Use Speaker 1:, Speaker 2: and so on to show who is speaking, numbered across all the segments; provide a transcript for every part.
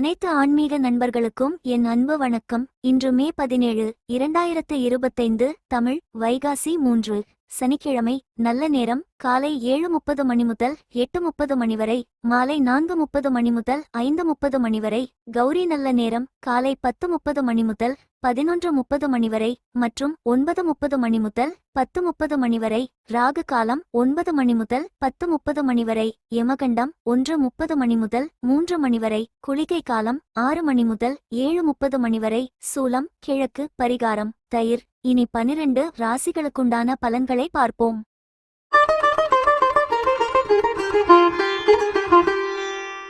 Speaker 1: அனைத்து ஆன்மீக நண்பர்களுக்கும் என் அன்பு வணக்கம். இன்று மே பதினேழு இரண்டாயிரத்து இருபத்தைந்து தமிழ் வைகாசி மூன்று. சனிக்கிழமை நல்ல நேரம் காலை ஏழு முப்பது மணி முதல் எட்டு முப்பது மணி வரை மாலை நான்கு முப்பது மணி முதல் ஐந்து முப்பது மணி வரை கௌரி நல்ல நேரம் காலை பத்து முப்பது மணி முதல் பதினொன்று முப்பது மணி வரை மற்றும் ஒன்பது முப்பது மணி முதல் பத்து முப்பது மணி வரை ராகு காலம் ஒன்பது மணி முதல் பத்து முப்பது மணி வரை யமகண்டம் ஒன்று முப்பது மணி முதல் மூன்று மணி வரை குளிகை காலம் ஆறு மணி முதல் ஏழு முப்பது மணி வரை சூலம் கிழக்கு பரிகாரம் தயிர் இனி பனிரெண்டு ராசிகளுக்குண்டான பலன்களை பார்ப்போம்.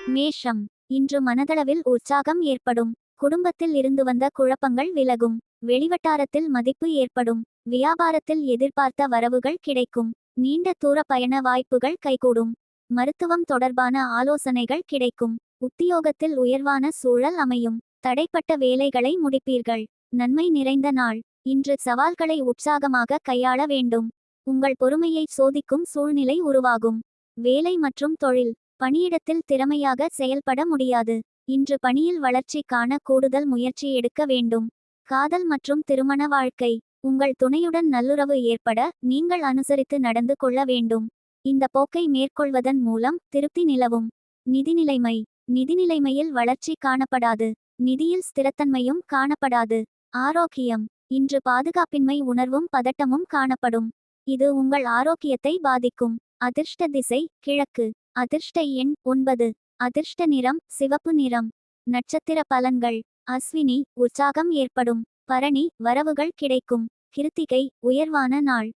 Speaker 1: மேஷம் இன்று மனதளவில் உற்சாகம் ஏற்படும். குடும்பத்தில் இருந்து வந்த குழப்பங்கள் விலகும். வெளிவட்டாரத்தில் மதிப்பு ஏற்படும். வியாபாரத்தில் எதிர்பார்த்த வரவுகள் கிடைக்கும். நீண்ட தூர பயண வாய்ப்புகள் கைகூடும். மருத்துவம் தொடர்பான ஆலோசனைகள் கிடைக்கும். உத்தியோகத்தில் உயர்வான சூழல் அமையும். தடைப்பட்ட வேலைகளை முடிப்பீர்கள். நன்மை நிறைந்த நாள். இன்று சவால்களை உற்சாகமாக கையாள வேண்டும். உங்கள் பொறுமையை சோதிக்கும் சூழ்நிலை உருவாகும். வேலை மற்றும் தொழில். பணியிடத்தில் திறமையாக செயல்பட முடியாது. இன்று பணியில் வளர்ச்சி காண கூடுதல் முயற்சி எடுக்க வேண்டும். காதல் மற்றும் திருமண வாழ்க்கை. உங்கள் துணையுடன் நல்லுறவு ஏற்பட நீங்கள் அனுசரித்து நடந்து கொள்ள வேண்டும். இந்த போக்கை மேற்கொள்வதன் மூலம் திருப்தி நிலவும். நிதிநிலைமை நிதிநிலைமையில் வளர்ச்சி காணப்படாது. நிதியில் ஸ்திரத்தன்மையும் காணப்படாது. ஆரோக்கியம். இன்று பாதுகாப்பின்மை உணர்வும் பதட்டமும் காணப்படும். இது உங்கள் ஆரோக்கியத்தை பாதிக்கும். அதிர்ஷ்ட திசை கிழக்கு. அதிர்ஷ்ட எண் ஒன்பது. அதிர்ஷ்ட நிறம் சிவப்பு நிறம். நட்சத்திர பலன்கள். அஸ்வினி உற்சாகம் ஏற்படும். பரணி வரவுகள் கிடைக்கும். கிருத்திகை உயர்வான நாள்.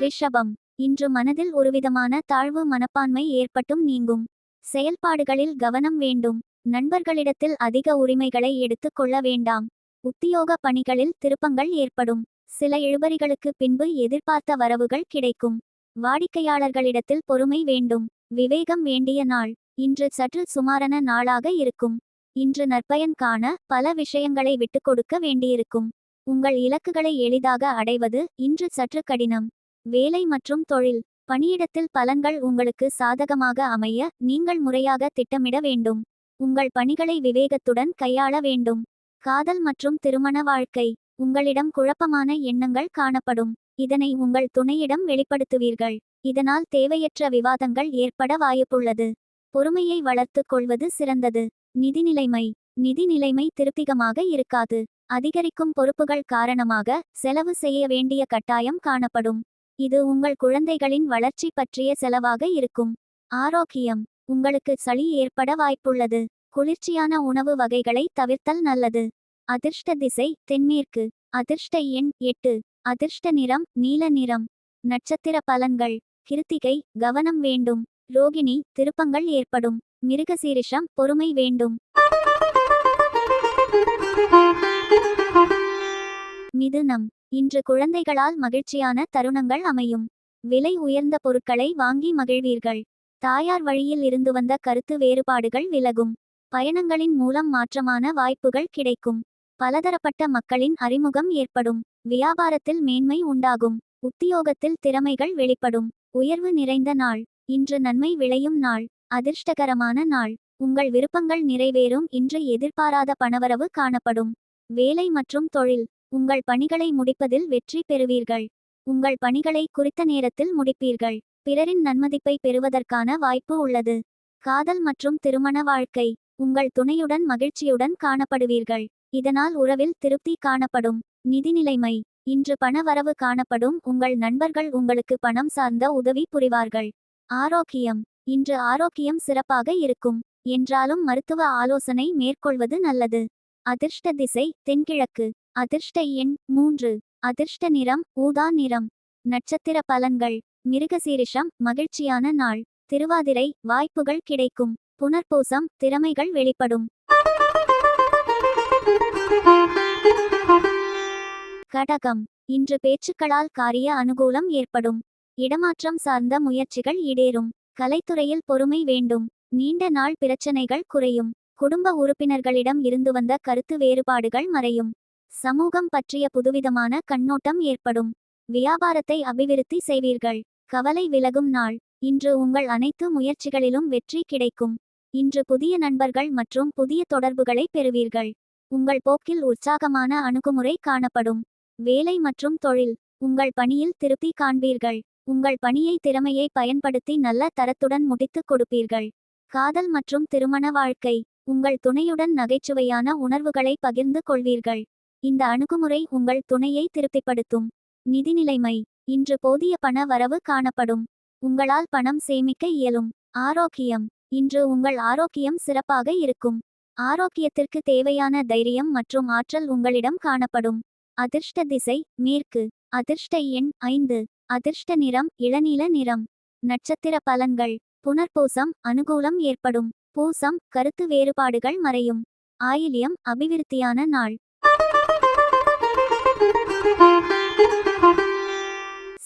Speaker 1: ரிஷபம். இன்று மனதில் ஒருவிதமான தாழ்வு மனப்பான்மை ஏற்பட்டும் நீங்கும். செயல்பாடுகளில் கவனம் வேண்டும். நண்பர்களிடத்தில் அதிக உரிமைகளை எடுத்துக் கொள்ள வேண்டாம். உத்தியோக பணிகளில் திருப்பங்கள் ஏற்படும். சில இழுபறிகளுக்கு பின்பு எதிர்பார்த்த வரவுகள் கிடைக்கும். வாடிக்கையாளர்களிடத்தில் பொறுமை வேண்டும். விவேகம் வேண்டிய நாள். இன்று சற்று சுமாரான நாளாக இருக்கும். இன்று நற்பயன் காண பல விஷயங்களை விட்டுக் கொடுக்க வேண்டியிருக்கும். உங்கள் இலக்குகளை எளிதாக அடைவது இன்று சற்று கடினம். வேலை மற்றும் தொழில். பணியிடத்தில் பலன்கள் உங்களுக்கு சாதகமாக அமைய நீங்கள் முறையாக திட்டமிட வேண்டும். உங்கள் பணிகளை விவேகத்துடன் கையாள வேண்டும். காதல் மற்றும் திருமண வாழ்க்கை. உங்களிடம் குழப்பமான எண்ணங்கள் காணப்படும். இதனை உங்கள் துணையிடம் வெளிப்படுத்துவீர்கள். இதனால் தேவையற்ற விவாதங்கள் ஏற்பட வாய்ப்புள்ளது. பொறுமையை வளர்த்துக் கொள்வது சிறந்தது. நிதிநிலைமை நிதிநிலைமை திருப்திகமாக இருக்காது. அதிகரிக்கும் பொறுப்புகள் காரணமாக செலவு செய்ய வேண்டிய கட்டாயம் காணப்படும். இது உங்கள் குழந்தைகளின் வளர்ச்சி பற்றிய செலவாக இருக்கும். ஆரோக்கியம். உங்களுக்கு சளி ஏற்பட வாய்ப்புள்ளது. குளிர்ச்சியான உணவு வகைகளை தவிர்த்தல் நல்லது. அதிர்ஷ்ட திசை தென்மேற்கு. அதிர்ஷ்ட எண் எட்டு. அதிர்ஷ்ட நிறம் நீல நிறம். நட்சத்திர பலன்கள். கிருத்திகை கவனம் வேண்டும். ரோகிணி திருப்பங்கள் ஏற்படும். மிருகசீரிஷம் பொறுமை வேண்டும். மிதுனம். இன்று குழந்தைகளால் மகிழ்ச்சியான தருணங்கள் அமையும். விலை உயர்ந்த பொருட்களை வாங்கி மகிழ்வீர்கள். தாயார் வழியில் இருந்து வந்த கருத்து வேறுபாடுகள் விலகும். பயணங்களின் மூலம் மாற்றமான வாய்ப்புகள் கிடைக்கும். பலதரப்பட்ட மக்களின் அறிமுகம் ஏற்படும். வியாபாரத்தில் மேன்மை உண்டாகும். உத்தியோகத்தில் திறமைகள் வெளிப்படும். உயர்வு நிறைந்த நாள். இன்று நன்மை விளையும் நாள். அதிர்ஷ்டகரமான நாள். உங்கள் விருப்பங்கள் நிறைவேறும். இன்று எதிர்பாராத பணவரவு காணப்படும். வேலை மற்றும் தொழில். உங்கள் பணிகளை முடிப்பதில் வெற்றி பெறுவீர்கள். உங்கள் பணிகளை குறித்த நேரத்தில் முடிப்பீர்கள். பிறரின் நன்மதிப்பை பெறுவதற்கான வாய்ப்பு உள்ளது. காதல் மற்றும் திருமண வாழ்க்கை. உங்கள் துணையுடன் மகிழ்ச்சியுடன் காணப்படுவீர்கள். இதனால் உறவில் திருப்தி காணப்படும். நிதிநிலைமை இன்று பண வரவு காணப்படும். உங்கள் நண்பர்கள் உங்களுக்கு பணம் சார்ந்த உதவி புரிவார்கள். ஆரோக்கியம். இன்று ஆரோக்கியம் சிறப்பாக இருக்கும். என்றாலும் மருத்துவ ஆலோசனை மேற்கொள்வது நல்லது. அதிர்ஷ்ட திசை தென்கிழக்கு. அதிர்ஷ்ட எண் மூன்று. அதிர்ஷ்ட நிறம் ஊதா நிறம். நட்சத்திர பலன்கள். மிருகசீரிஷம் மகிழ்ச்சியான நாள். திருவாதிரை வாய்ப்புகள் கிடைக்கும். புனர்பூசம் திறமைகள் வெளிப்படும். கடகம். இன்று பேச்சுக்களால் காரிய அனுகூலம் ஏற்படும். இடமாற்றம் சார்ந்த முயற்சிகள் இடேறும் கலைத்துறையில் பொறுமை வேண்டும். நீண்ட நாள் பிரச்சனைகள் குறையும். குடும்ப உறுப்பினர்களிடம் இருந்து வந்த கருத்து வேறுபாடுகள் மறையும். சமூகம் பற்றிய புதுவிதமான கண்ணோட்டம் ஏற்படும். வியாபாரத்தை அபிவிருத்தி செய்வீர்கள். கவலை விலகும் நாள். இன்று உங்கள் அனைத்து முயற்சிகளிலும் வெற்றி கிடைக்கும். இன்று புதிய நண்பர்கள் மற்றும் புதிய தொடர்புகளை பெறுவீர்கள். உங்கள் போக்கில் உற்சாகமான அணுகுமுறை காணப்படும். வேலை மற்றும் தொழில். உங்கள் பணியில் திருப்தி காண்பீர்கள். உங்கள் பணியை திறமையை பயன்படுத்தி நல்ல தரத்துடன் முடித்துக் கொடுப்பீர்கள். காதல் மற்றும் திருமண வாழ்க்கை. உங்கள் துணையுடன் நகைச்சுவையான உணர்வுகளை பகிர்ந்து கொள்வீர்கள். இந்த அணுகுமுறை உங்கள் துணையை திருப்திப்படுத்தும். நிதிநிலைமை இன்று போதிய பண வரவு காணப்படும். உங்களால் பணம் சேமிக்க இயலும். ஆரோக்கியம். இன்று உங்கள் ஆரோக்கியம் சிறப்பாக இருக்கும். ஆரோக்கியத்திற்கு தேவையான தைரியம் மற்றும் ஆற்றல் உங்களிடம் காணப்படும். அதிர்ஷ்ட திசை மேற்கு. அதிர்ஷ்ட எண் ஐந்து. அதிர்ஷ்ட நிறம் இளநீல நிறம். நட்சத்திர பலன்கள். புனர்பூசம் அனுகூலம் ஏற்படும். பூசம் கருத்து வேறுபாடுகள் மறையும். ஆயிலியம் அபிவிருத்தியான நாள்.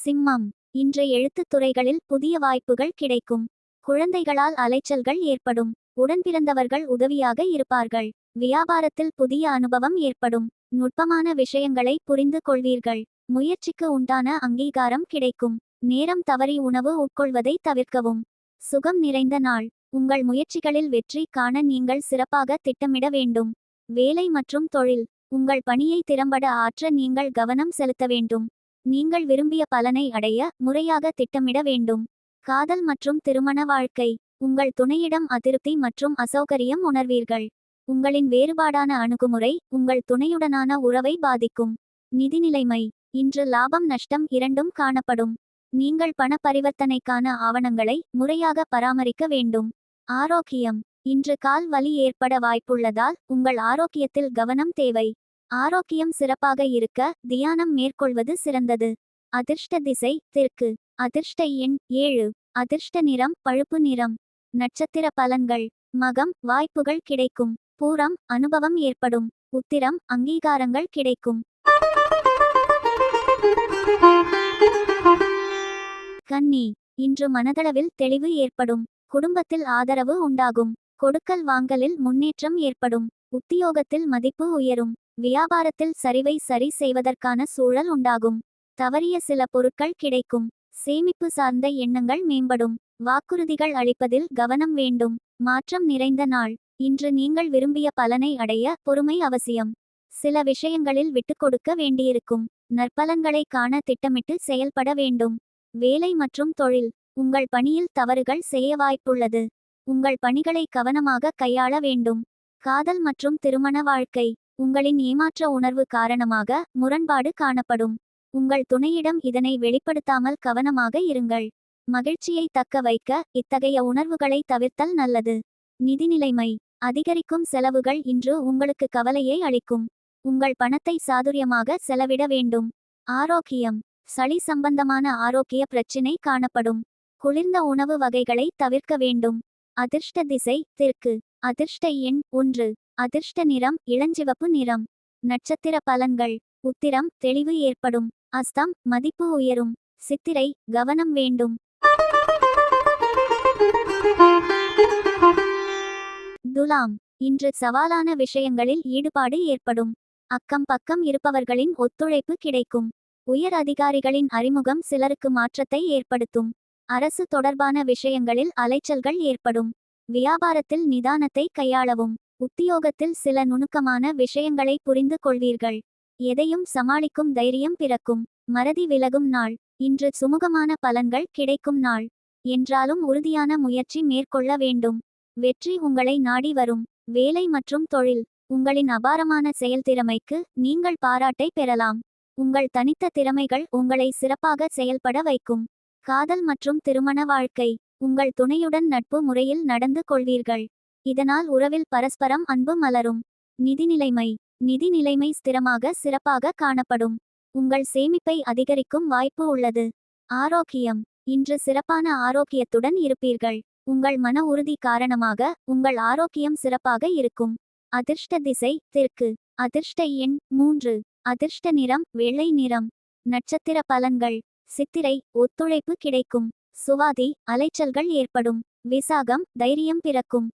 Speaker 1: சிம்மம். இன்று எழுத்துத் துறைகளில் புதிய வாய்ப்புகள் கிடைக்கும். குழந்தைகளால் அலைச்சல்கள் ஏற்படும். உடன்பிறந்தவர்கள் உதவியாக இருப்பார்கள். வியாபாரத்தில் புதிய அனுபவம் ஏற்படும். நுட்பமான விஷயங்களை புரிந்து கொள்வீர்கள். முயற்சிக்கு உண்டான அங்கீகாரம் கிடைக்கும். நேரம் தவறி உணவு உட்கொள்வதை தவிர்க்கவும். சுகம் நிறைந்த நாள். உங்கள் முயற்சிகளில் வெற்றி காண நீங்கள் சிறப்பாக திட்டமிட வேண்டும். வேலை மற்றும் தொழில். உங்கள் பணியை திறம்பட ஆற்ற நீங்கள் கவனம் செலுத்த வேண்டும். நீங்கள் விரும்பிய பலனை அடைய முறையாக திட்டமிட வேண்டும். காதல் மற்றும் திருமண வாழ்க்கை. உங்கள் துணையிடம் அதிருப்தி மற்றும் அசௌகரியம் உணர்வீர்கள். உங்களின் வேறுபாடான அணுகுமுறை உங்கள் துணையுடனான உறவை பாதிக்கும். நிதிநிலைமை இன்று லாபம் நஷ்டம் இரண்டும் காணப்படும். நீங்கள் பண பரிவர்த்தனைக்கான ஆவணங்களை முறையாக பராமரிக்க வேண்டும். ஆரோக்கியம். இன்று கால் வலி ஏற்பட வாய்ப்புள்ளதால் உங்கள் ஆரோக்கியத்தில் கவனம் தேவை. ஆரோக்கியம் சிறப்பாக இருக்க தியானம் மேற்கொள்வது சிறந்தது. அதிர்ஷ்ட திசை தெற்கு. அதிர்ஷ்ட எண் ஏழு. அதிர்ஷ்ட நிறம் பழுப்பு நிறம். நட்சத்திர பலன்கள். மகம் வாய்ப்புகள் கிடைக்கும். பூரம் அனுபவம் ஏற்படும். உத்திரம் அங்கீகாரங்கள் கிடைக்கும். கன்னி. இன்று மனதளவில் தெளிவு ஏற்படும். குடும்பத்தில் ஆதரவு உண்டாகும். கொடுக்கல் வாங்கலில் முன்னேற்றம் ஏற்படும். உத்தியோகத்தில் மதிப்பு உயரும். வியாபாரத்தில் சரிவை சரி செய்வதற்கான சூழல் உண்டாகும். தவறிய சில பொருட்கள் கிடைக்கும். சேமிப்பு சார்ந்த எண்ணங்கள் மேம்படும். வாக்குறுதிகள் அளிப்பதில் கவனம் வேண்டும். மாற்றம் நிறைந்த நாள். இன்று நீங்கள் விரும்பிய பலனை அடைய பொறுமை அவசியம். சில விஷயங்களில் விட்டுக்கொடுக்க வேண்டியிருக்கும். நற்பலன்களை காண திட்டமிட்டு செயல்பட வேண்டும். வேலை மற்றும் தொழில். உங்கள் பணியில் தவறுகள் செய்ய வாய்ப்புள்ளது. உங்கள் பணிகளை கவனமாக கையாள வேண்டும். காதல் மற்றும் திருமண வாழ்க்கை உங்களின் ஏமாற்ற உணர்வு காரணமாக முரண்பாடு காணப்படும். உங்கள் துணையிடம் இதனை வெளிப்படுத்தாமல் கவனமாக இருங்கள். மகிழ்ச்சியை தக்க வைக்க இத்தகைய உணர்வுகளை தவிர்த்தல் நல்லது. நிதிநிலைமை அதிகரிக்கும் செலவுகள் இன்று உங்களுக்கு கவலையை அளிக்கும். உங்கள் பணத்தை சாதுரியமாக செலவிட வேண்டும். ஆரோக்கியம் சளி சம்பந்தமான ஆரோக்கிய பிரச்சினை காணப்படும். குளிர்ந்த உணவு வகைகளை தவிர்க்க வேண்டும். அதிர்ஷ்ட திசை தெற்கு. அதிர்ஷ்ட எண் ஒன்று. அதிர்ஷ்ட நிறம் இளஞ்சிவப்பு நிறம். நட்சத்திர பலன்கள். உத்திரம் தெளிவு ஏற்படும். அஸ்தம் மதிப்பு உயரும். சித்திரை கவனம் வேண்டும். துலாம். இன்று சவாலான விஷயங்களில் ஈடுபாடு ஏற்படும். அக்கம் பக்கம் இருப்பவர்களின் ஒத்துழைப்பு கிடைக்கும். உயர் அதிகாரிகளின் அறிமுகம் சிலருக்கு மாற்றத்தை ஏற்படுத்தும். அரசு தொடர்பான விஷயங்களில் அலைச்சல்கள் ஏற்படும். வியாபாரத்தில் நிதானத்தை கையாளவும். உத்தியோகத்தில் சில நுணுக்கமான விஷயங்களை புரிந்து கொள்வீர்கள். எதையும் சமாளிக்கும் தைரியம் பிறக்கும். மறதி விலகும் நாள். இன்று சுமூகமான பலன்கள் கிடைக்கும் நாள். என்றாலும் உறுதியான முயற்சி மேற்கொள்ள வேண்டும். வெற்றி உங்களை நாடி வரும். வேலை மற்றும் தொழில். உங்களின் அபாரமான செயல்திறமைக்கு நீங்கள் பாராட்டை பெறலாம். உங்கள் தனித்த திறமைகள் உங்களை சிறப்பாக செயல்பட வைக்கும். காதல் மற்றும் திருமண வாழ்க்கை. உங்கள் துணையுடன் நட்பு முறையில் நடந்து கொள்வீர்கள். இதனால் உறவில் பரஸ்பரம் அன்பு மலரும். நிதி நிலைமை. நிதி நிலைமை ஸ்திரமாக சிறப்பாக காணப்படும். உங்கள் சேமிப்பை அதிகரிக்கும் வாய்ப்பு உள்ளது. ஆரோக்கியம். இன்று சிறப்பான ஆரோக்கியத்துடன் இருப்பீர்கள். உங்கள் மன உறுதி காரணமாக உங்கள் ஆரோக்கியம் சிறப்பாக இருக்கும். அதிர்ஷ்ட திசை தெற்கு. அதிர்ஷ்ட எண் மூன்று. அதிர்ஷ்ட நிறம் வெள்ளை நிறம். நட்சத்திர பலன்கள். சித்திரை ஒத்துழைப்பு கிடைக்கும். சுவாதி அலைச்சல்கள் ஏற்படும். விசாகம் தைரியம் பிறக்கும்.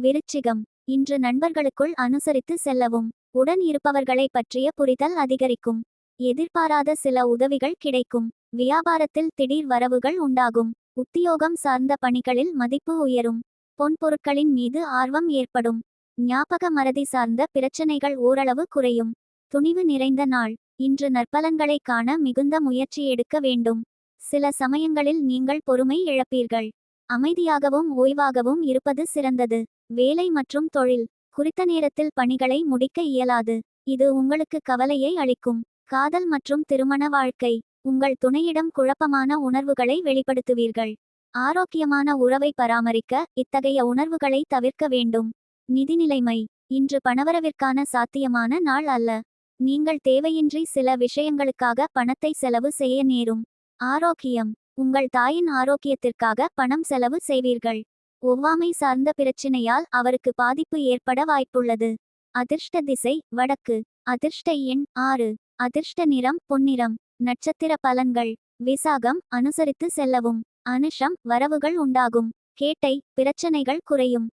Speaker 1: விருச்சிகம். இன்று நண்பர்களுக்குள் அனுசரித்து செல்லவும். உடன் இருப்பவர்களை பற்றிய புரிதல் அதிகரிக்கும். எதிர்பாராத சில உதவிகள் கிடைக்கும். வியாபாரத்தில் திடீர் வரவுகள் உண்டாகும். உத்தியோகம் சார்ந்த பணிகளில் மதிப்பு உயரும். பொன் பொருட்களின் மீது ஆர்வம் ஏற்படும். ஞாபக மறதி சார்ந்த பிரச்சனைகள் ஓரளவு குறையும். துணிவு நிறைந்த நாள். இன்று நற்பலன்களை காண மிகுந்த முயற்சி எடுக்க வேண்டும். சில சமயங்களில் நீங்கள் பொறுமை இழப்பீர்கள். அமைதியாகவும் ஓய்வாகவும் இருப்பது சிறந்தது. வேலை மற்றும் தொழில் குறித்த நேரத்தில் பணிகளை முடிக்க இயலாது. இது உங்களுக்கு கவலையை அளிக்கும். காதல் மற்றும் திருமண வாழ்க்கை உங்கள் துணையிடம் குழப்பமான உணர்வுகளை வெளிப்படுத்துவீர்கள். ஆரோக்கியமான உறவை பராமரிக்க இத்தகைய உணர்வுகளை தவிர்க்க வேண்டும். நிதி நிலைமை இன்று பணவரவிற்கான சாத்தியமான நாள் அல்ல. நீங்கள் தேவையின்றி சில விஷயங்களுக்காக பணத்தை செலவு செய்ய நேரும். ஆரோக்கியம். உங்கள் தாயின் ஆரோக்கியத்திற்காக பணம் செலவு செய்வீர்கள். ஒவ்வாமை சார்ந்த பிரச்சினையால் அவருக்கு பாதிப்பு ஏற்பட வாய்ப்புள்ளது. அதிர்ஷ்ட திசை வடக்கு. அதிர்ஷ்ட எண் ஆறு. அதிர்ஷ்ட நிறம் பொன்னிறம். நட்சத்திர பலன்கள். விசாகம் அனுசரித்து செல்லவும். அனுஷம் வரவுகள் உண்டாகும். கேட்டை பிரச்சனைகள் குறையும்.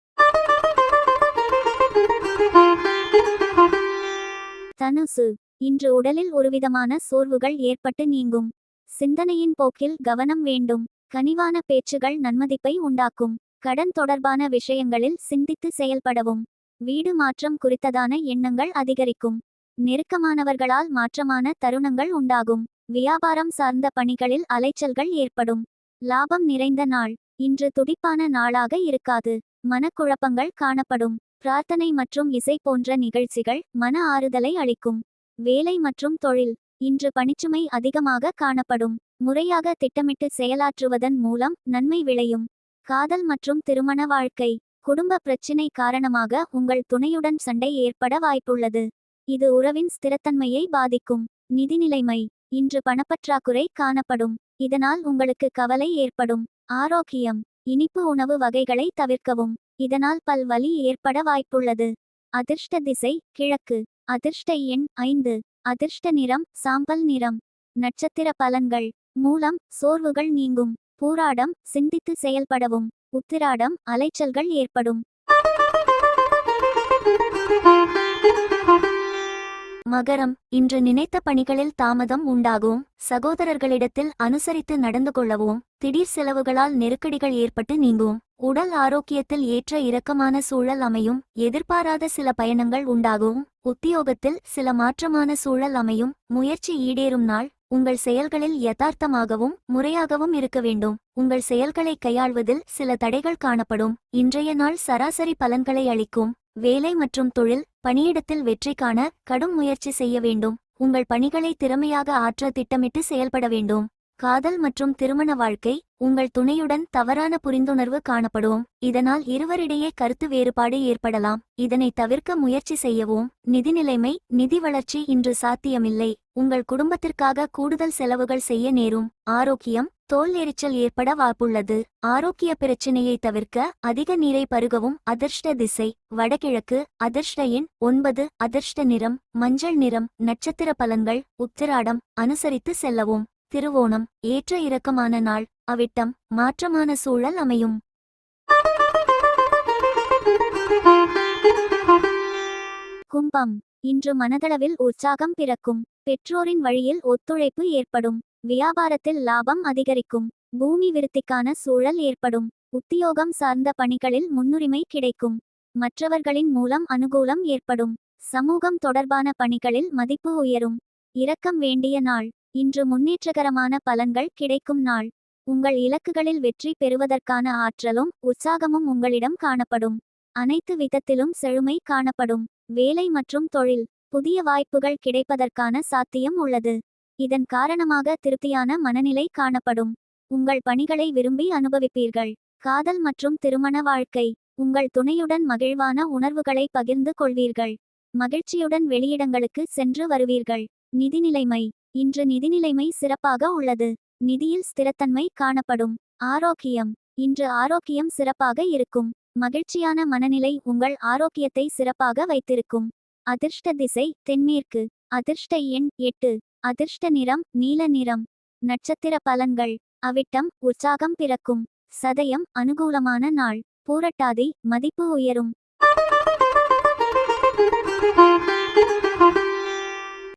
Speaker 1: தனுசு இன்று உடலில் ஒருவிதமான சோர்வுகள் ஏற்பட்டு நீங்கும். சிந்தனையின் போக்கில் கவனம் வேண்டும். கனிவான பேச்சுகள் நன்மதிப்பை உண்டாக்கும். கடன் தொடர்பான விஷயங்களில் சிந்தித்து செயல்படவும். வீடு மாற்றம் குறித்ததான எண்ணங்கள் அதிகரிக்கும். நெருக்கமானவர்களால் மாற்றமான தருணங்கள் உண்டாகும். வியாபாரம் சார்ந்த பணிகளில் அலைச்சல்கள் ஏற்படும். லாபம் நிறைந்த நாள். இன்று துடிப்பான நாளாக இருக்காது. மனக்குழப்பங்கள் காணப்படும். பிரார்த்தனை மற்றும் இசை போன்ற நிகழ்ச்சிகள் மன ஆறுதலை அளிக்கும். வேலை மற்றும் தொழில். இன்று பணிச்சுமை அதிகமாக காணப்படும். முறையாக திட்டமிட்டு செயலாற்றுவதன் மூலம் நன்மை விளையும். காதல் மற்றும் திருமண வாழ்க்கை. குடும்ப பிரச்சினை காரணமாக உங்கள் துணையுடன் சண்டை ஏற்பட வாய்ப்புள்ளது. இது உறவின் ஸ்திரத்தன்மையை பாதிக்கும். நிதிநிலைமை இன்று பணப்பற்றாக்குறை காணப்படும். இதனால் உங்களுக்கு கவலை ஏற்படும். ஆரோக்கியம். இனிப்பு உணவு வகைகளை தவிர்க்கவும். இதனால் பல் வலி ஏற்பட வாய்ப்புள்ளது. அதிர்ஷ்ட திசை கிழக்கு. அதிர்ஷ்ட எண் ஐந்து. அதிர்ஷ்ட நிறம் சாம்பல் நிறம். நட்சத்திர பலன்கள். மூலம் சோர்வுகள் நீங்கும். பூராடம் சிந்தித்து செயல்படவும். உத்திராடம் அலைச்சல்கள் ஏற்படும். மகரம் இன்று நினைத்த பணிகளில் தாமதம் உண்டாகும். சகோதரர்களிடத்தில் அனுசரித்து நடந்து கொள்ளவும் திடீர் செலவுகளால் நெருக்கடிகள் ஏற்பட்டு நீங்கும். உடல் ஆரோக்கியத்தில் ஏற்ற இரக்கமான சூழல் அமையும் எதிர்பாராத சில பயணங்கள் உண்டாகும். உத்தியோகத்தில் சில மாற்றமான சூழல் அமையும் முயற்சி ஈடேறும் நாள். உங்கள் செயல்களில் யதார்த்தமாகவும் முறையாகவும் இருக்க வேண்டும். உங்கள் செயல்களை கையாள்வதில் சில தடைகள் காணப்படும். இன்றைய நாள் சராசரி பலன்களை அளிக்கும். வேலை மற்றும் தொழில் பணியிடத்தில் வெற்றி காண கடும் முயற்சி செய்ய வேண்டும். உங்கள் பணிகளை திறமையாக ஆற்ற திட்டமிட்டு செயல்பட வேண்டும். காதல் மற்றும் திருமண வாழ்க்கை உங்கள் துணையுடன் தவறான புரிந்துணர்வு காணப்படும். இதனால் இருவரிடையே கருத்து வேறுபாடு ஏற்படலாம். இதனை தவிர்க்க முயற்சி செய்யவும். நிதி நிலைமை நிதி வளர்ச்சி இன்று சாத்தியமில்லை. உங்கள் குடும்பத்திற்காக கூடுதல் செலவுகள் செய்ய நேரும். ஆரோக்கியம் தோல் எரிச்சல் ஏற்பட வாய்ப்புள்ளது. ஆரோக்கிய பிரச்சினையை தவிர்க்க அதிக நீரை பருகவும் அதிர்ஷ்ட திசை. வடகிழக்கு அதிர்ஷ்ட எண் ஒன்பது அதிர்ஷ்ட நிறம் மஞ்சள் நிறம் நட்சத்திர பலன்கள் உத்திராடம் அனுசரித்து செல்லவும். திருவோணம் ஏற்ற இறக்கமான நாள் அவிட்டம் மாற்றமான சூழல் அமையும். கும்பம். இன்று மனதளவில் உற்சாகம் பிறக்கும். பெற்றோரின் வழியில் ஒத்துழைப்பு ஏற்படும். வியாபாரத்தில் லாபம் அதிகரிக்கும். பூமி விருத்திக்கான சூழல் ஏற்படும். உத்தியோகம் சார்ந்த பணிகளில் முன்னுரிமை கிடைக்கும். மற்றவர்களின் மூலம் அனுகூலம் ஏற்படும். சமூகம் தொடர்பான பணிகளில் மதிப்பு உயரும். இரக்கம் வேண்டிய நாள். இன்று முன்னேற்றகரமான பலன்கள் கிடைக்கும் நாள். உங்கள் இலக்குகளில் வெற்றி பெறுவதற்கான ஆற்றலும் உற்சாகமும் உங்களிடம் காணப்படும். அனைத்து விதத்திலும் செழுமை காணப்படும். வேலை மற்றும் தொழில் புதிய வாய்ப்புகள் கிடைப்பதற்கான சாத்தியம் உள்ளது. இதன் காரணமாக திருப்தியான மனநிலை காணப்படும். உங்கள் பணிகளை விரும்பி அனுபவிப்பீர்கள். காதல் மற்றும் திருமண வாழ்க்கை உங்கள் துணையுடன் மகிழ்வான உணர்வுகளை பகிர்ந்து கொள்வீர்கள். மகிழ்ச்சியுடன் வெளியிடங்களுக்கு சென்று வருவீர்கள். நிதிநிலைமை இன்று நிதிநிலைமை சிறப்பாக உள்ளது. நிதியில் ஸ்திரத்தன்மை காணப்படும். ஆரோக்கியம் இன்று ஆரோக்கியம் சிறப்பாக இருக்கும். மகிழ்ச்சியான மனநிலை உங்கள் ஆரோக்கியத்தை சிறப்பாக வைத்திருக்கும். அதிர்ஷ்ட திசை தென்மேற்கு. அதிர்ஷ்ட எண் எட்டு. அதிர்ஷ்ட நிறம் நீல நிறம். நட்சத்திர பலன்கள். அவிட்டம் உற்சாகம் பிறக்கும். சதயம் அனுகூலமான நாள். பூரட்டாதி மதிப்பு உயரும்.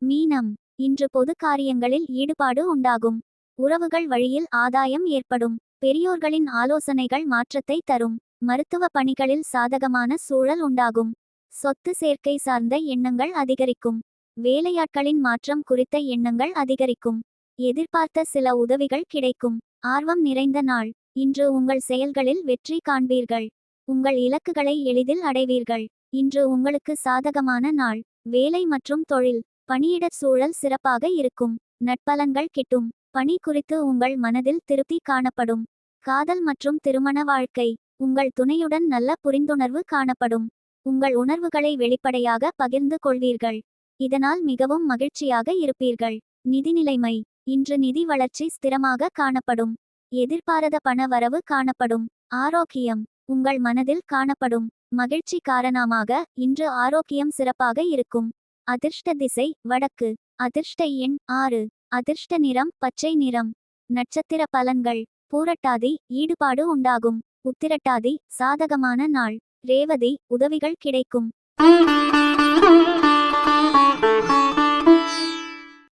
Speaker 1: மீனம். இன்று பொது காரியங்களில் ஈடுபாடு உண்டாகும். உறவுகள் வழியில் ஆதாயம் ஏற்படும். பெரியோர்களின் ஆலோசனைகள் மாற்றத்தை தரும். மருத்துவ பணிகளில் சாதகமான சூழல் உண்டாகும். சொத்து சேர்க்கை சார்ந்த எண்ணங்கள் அதிகரிக்கும். வேலையாட்களின் மாற்றம் குறித்த எண்ணங்கள் அதிகரிக்கும். எதிர்பார்த்த சில உதவிகள் கிடைக்கும். ஆர்வம் நிறைந்த நாள். இன்று உங்கள் செயல்களில் வெற்றி காண்பீர்கள். உங்கள் இலக்குகளை எளிதில் அடைவீர்கள். இன்று உங்களுக்கு சாதகமான நாள். வேலை மற்றும் தொழில். பணியிட சூழல் சிறப்பாக இருக்கும். நட்பலன்கள் கிட்டும். பணி குறித்து உங்கள் மனதில் திருப்தி காணப்படும். காதல் மற்றும் திருமண வாழ்க்கை. உங்கள் துணையுடன் நல்ல புரிந்துணர்வு காணப்படும். உங்கள் உணர்வுகளை வெளிப்படையாக பகிர்ந்து கொள்வீர்கள். இதனால் மிகவும் மகிழ்ச்சியாக இருப்பீர்கள். நிதிநிலைமை. இன்று நிதி வளர்ச்சி ஸ்திரமாக காணப்படும். எதிர்பாராத பண வரவு காணப்படும். ஆரோக்கியம். உங்கள் மனதில் காணப்படும். மகிழ்ச்சி காரணமாக இன்று ஆரோக்கியம் சிறப்பாக இருக்கும். அதிர்ஷ்ட திசை வடக்கு. அதிர்ஷ்ட எண் ஆறு. அதிர்ஷ்ட நிறம் பச்சை நிறம். நட்சத்திர பலன்கள். பூரட்டாதி ஈடுபாடு உண்டாகும். உத்திரட்டாதி சாதகமான நாள். ரேவதி உதவிகள் கிடைக்கும்.